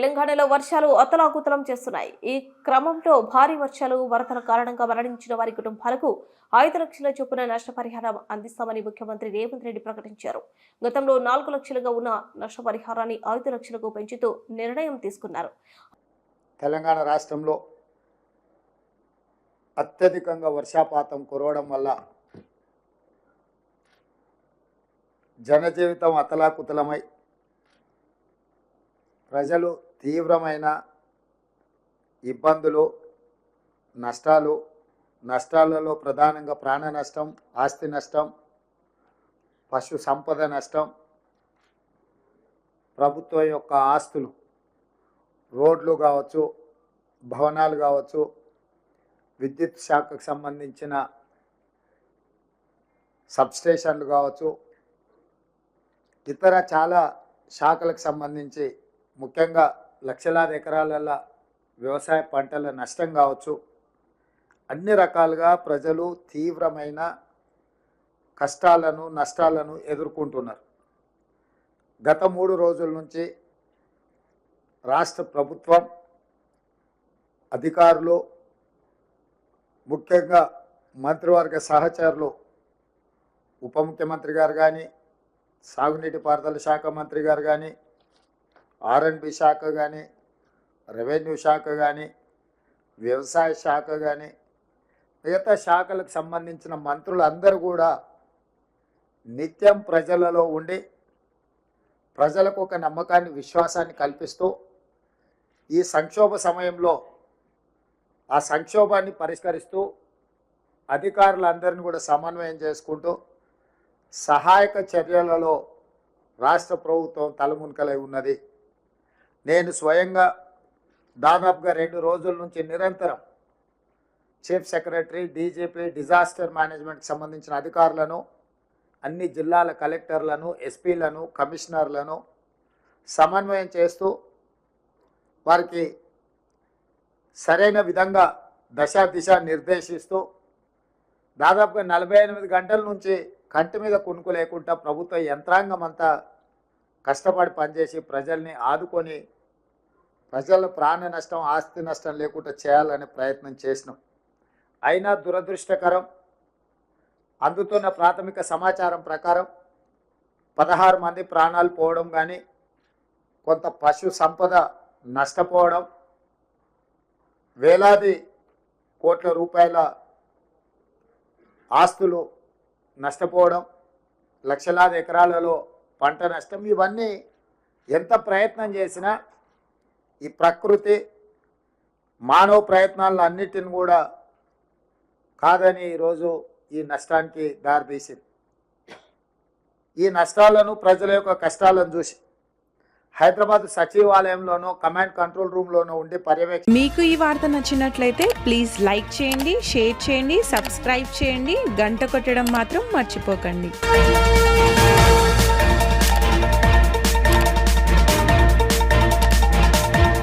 తెలంగాణలో వర్షాలు అతలాకుతలం చేస్తున్నాయి. ఈ క్రమంలో భారీ వర్షాలు వరదల కారణంగా మరణించిన వారి కుటుంబాలకు ఐదు లక్షల చొప్పున నష్టపరిహారం అందిస్తామని ముఖ్యమంత్రి రేవంత్ రెడ్డి ప్రకటించారు. గతంలో నాలుగు లక్షలుగా ఉన్న నష్టపరిహారాన్ని ఐదు లక్షలకు పెంచుతూ నిర్ణయం తీసుకున్నారు. తెలంగాణ రాష్ట్రంలో అత్యధికంగా వర్షాపాతం కురవడం వల్ల జనజీవితం అతలాకుతలమై ప్రజలు తీవ్రమైన ఇబ్బందులు నష్టాలు నష్టాలలో ప్రధానంగా ప్రాణ నష్టం ఆస్తి నష్టం పశు సంపద నష్టం ప్రభుత్వం యొక్క ఆస్తులు రోడ్లు కావచ్చు భవనాలు కావచ్చు విద్యుత్ శాఖకు సంబంధించిన సబ్స్టేషన్లు కావచ్చు ఇతర చాలా శాఖలకు సంబంధించి ముఖ్యంగా లక్షలాది ఎకరాలలో వ్యవసాయ పంటల నష్టం కావచ్చు. అన్ని రకాలుగా ప్రజలు తీవ్రమైన కష్టాలను నష్టాలను ఎదుర్కొంటున్నారు. గత మూడు రోజుల నుంచి రాష్ట్ర ప్రభుత్వం అధికారులు ముఖ్యంగా మంత్రివర్గ సహచరులు ఉప ముఖ్యమంత్రి గారు కానీ సాగునీటి పారుదల శాఖ మంత్రి గారు కానీ ఆర్ఎండ్బి శాఖ కానీ రెవెన్యూ శాఖ కానీ వ్యవసాయ శాఖ కానీ మిగతా శాఖలకు సంబంధించిన మంత్రులందరూ కూడా నిత్యం ప్రజలలో ఉండి ప్రజలకు ఒక నమ్మకాన్ని విశ్వాసాన్ని కల్పిస్తూ ఈ సంక్షోభ సమయంలో ఆ సంక్షోభాన్ని పరిష్కరిస్తూ అధికారులందరినీ కూడా సమన్వయం చేసుకుంటూ సహాయక చర్యలలో రాష్ట్ర ప్రభుత్వం తలమునకలై ఉన్నది. నేను స్వయంగా దాదాపుగా రెండు రోజుల నుంచి నిరంతరం చీఫ్ సెక్రటరీ డీజీపీ డిజాస్టర్ మేనేజ్మెంట్కి సంబంధించిన అధికారులను అన్ని జిల్లాల కలెక్టర్లను ఎస్పీలను కమిషనర్లను సమన్వయం చేస్తూ వారికి సరైన విధంగా దశ దిశ నిర్దేశిస్తూ దాదాపుగా నలభై ఎనిమిది గంటల నుంచి కంటి మీద కునుకు లేకుండా ప్రభుత్వ యంత్రాంగం అంతా కష్టపడి పనిచేసి ప్రజల్ని ఆదుకొని ప్రజల ప్రాణ నష్టం ఆస్తి నష్టం లేకుండా చేయాలనే ప్రయత్నం చేసినాం. అయినా దురదృష్టకరం అందుతున్న ప్రాథమిక సమాచారం ప్రకారం పదహారు మంది ప్రాణాలు పోవడం కానీ కొంత పశు సంపద నష్టపోవడం వేలాది కోట్ల రూపాయల ఆస్తులు నష్టపోవడం లక్షలాది ఎకరాలలో పంట నష్టం ఇవన్నీ ఎంత ప్రయత్నం చేసినా ఈ ప్రకృతి మానవ ప్రయత్నాలను అన్నిటిని కూడా కాదని ఈరోజు ఈ నష్టానికి దారితీసింది ఈ నష్టాలను ప్రజల యొక్క కష్టాలను చూసి హైదరాబాద్ సచివాలయంలోనూ కమాండ్ కంట్రోల్ రూమ్లోనూ ఉండి పర్యవేక్షణ మీకు ఈ వార్త నచ్చినట్లయితే ప్లీజ్ లైక్ చేయండి షేర్ చేయండి సబ్స్క్రైబ్ చేయండి. గంట కొట్టడం మాత్రం మర్చిపోకండి.